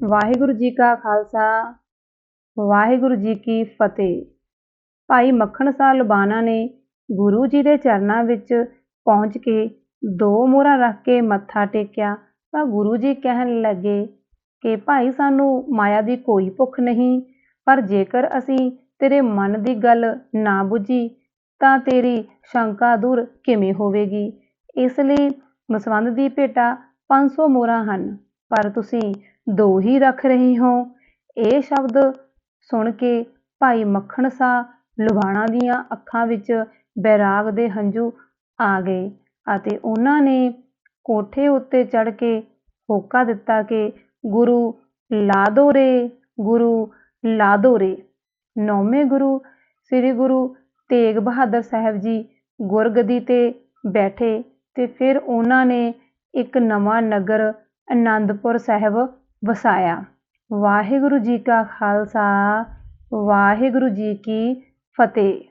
ਵਾਹਿਗੁਰੂ ਜੀ ਕਾ ਖਾਲਸਾ, ਵਾਹਿਗੁਰੂ ਜੀ ਕੀ ਫਤਿਹ। ਭਾਈ ਮੱਖਣ ਸਾਹ ਲੁਬਾਣਾ ਨੇ ਗੁਰੂ ਜੀ ਦੇ ਚਰਨਾਂ ਵਿੱਚ ਪਹੁੰਚ ਕੇ ਦੋ ਮੋਹਰਾਂ ਰੱਖ ਕੇ ਮੱਥਾ ਟੇਕਿਆ, ਤਾਂ ਗੁਰੂ ਜੀ ਕਹਿਣ ਲੱਗੇ ਕਿ ਭਾਈ ਸਾਨੂੰ ਮਾਇਆ ਦੀ ਕੋਈ ਭੁੱਖ ਨਹੀਂ, ਪਰ ਜੇਕਰ ਅਸੀਂ ਤੇਰੇ ਮਨ ਦੀ ਗੱਲ ਨਾ ਬੁੱਝੀ, ਤਾਂ ਤੇਰੀ ਸ਼ੰਕਾ ਦੂਰ ਕਿਵੇਂ ਹੋਵੇਗੀ? ਇਸ ਲਈ ਮਸਵੰਦ ਦੀ ਭੇਟਾ 500 ਮੋਹਰਾਂ ਹਨ। ਪਰ ਤੁਸੀਂ ਦੋ ਹੀ ਰੱਖ ਰਹੇ ਹੋ। ਇਹ ਸ਼ਬਦ ਸੁਣ ਕੇ ਭਾਈ ਮੱਖਣ ਸਾਹ ਲੁਬਾਣਾ ਦੀਆਂ ਅੱਖਾਂ ਵਿੱਚ ਬੈਰਾਗ ਦੇ ਹੰਝੂ ਆ ਗਏ ਅਤੇ ਉਹਨਾਂ ਨੇ ਕੋਠੇ ਉੱਤੇ ਚੜ੍ਹ ਕੇ ਹੋਕਾ ਦਿੱਤਾ ਕਿ, ਗੁਰੂ ਲਾ ਦੋ ਰੇ ਗੁਰੂ ਲਾ ਦੋ ਰੇ ਨੌਵੇਂ ਗੁਰੂ ਸ੍ਰੀ ਗੁਰੂ ਤੇਗ ਬਹਾਦਰ ਸਾਹਿਬ ਜੀ ਗੁਰਗਦੀ ਤੇ ਬੈਠੇ ਤੇ ਫਿਰ ਉਹਨਾਂ ਨੇ ਇੱਕ ਨਵਾਂ ਨਗਰ ਅਨੰਦਪੁਰ ਸਾਹਿਬ ਵਸਾਇਆ। ਵਾਹਿਗੁਰੂ ਜੀ ਕਾ ਖਾਲਸਾ ਵਾਹਿਗੁਰੂ ਜੀ ਕੀ ਫਤਿਹ।